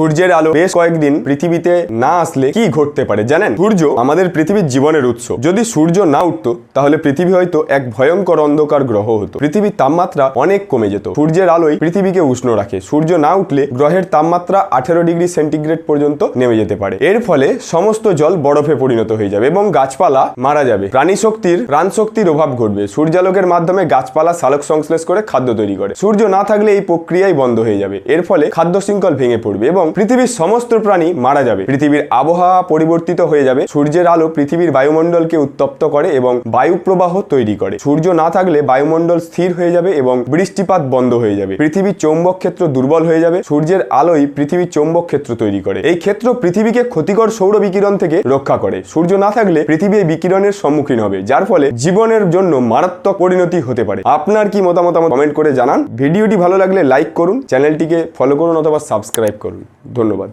সূর্যের আলো বেশ কয়েকদিন পৃথিবীতে না আসলে কি ঘটতে পারে জানেন? সূর্য আমাদের পৃথিবীর জীবনের উৎস। যদি সূর্য না উঠতো, তাহলে পৃথিবী হয়তো এক ভয়ঙ্কর অন্ধকার গ্রহ হতো। পৃথিবীর তাপমাত্রা অনেক কমে যেত। সূর্যের আলোই পৃথিবীকে উষ্ণ রাখে। সূর্য না উঠলে গ্রহের তাপমাত্রা আঠেরো ডিগ্রি সেন্টিগ্রেড পর্যন্ত নেমে যেতে পারে। এর ফলে সমস্ত জল বরফে পরিণত হয়ে যাবে এবং গাছপালা মারা যাবে। প্রাণী শক্তির প্রাণ শক্তির অভাব ঘটবে। সূর্যালোকের মাধ্যমে গাছপালা সালোক সংশ্লেষ করে খাদ্য তৈরি করে। সূর্য না থাকলে এই প্রক্রিয়াই বন্ধ হয়ে যাবে। এর ফলে খাদ্য শৃঙ্খল ভেঙে পড়বে এবং পৃথিবীর সমস্ত প্রাণী মারা যাবে। পৃথিবীর আবহাওয়া পরিবর্তিত হয়ে যাবে। সূর্যের আলো পৃথিবীর বায়ুমণ্ডলকে উত্তপ্ত করে এবং বায়ু প্রবাহ তৈরি করে। সূর্য না থাকলে বায়ুমণ্ডল স্থির হয়ে যাবে এবং বৃষ্টিপাত বন্ধ হয়ে যাবে। পৃথিবীর চৌম্বক ক্ষেত্র দুর্বল হয়ে যাবে। সূর্যের আলোই পৃথিবীর চৌম্বক ক্ষেত্র তৈরি করে। এই ক্ষেত্র পৃথিবীকে ক্ষতিকর সৌর বিকিরণ থেকে রক্ষা করে। সূর্য না থাকলে পৃথিবী বিকিরণের সম্মুখীন হবে, যার ফলে জীবনের জন্য মারাত্মক পরিণতি হতে পারে। আপনার কি মতামত কমেন্ট করে জানান। ভিডিওটি ভালো লাগলে লাইক করুন, চ্যানেলটিকে ফলো করুন অথবা সাবস্ক্রাইব করুন। ধন্যবাদ।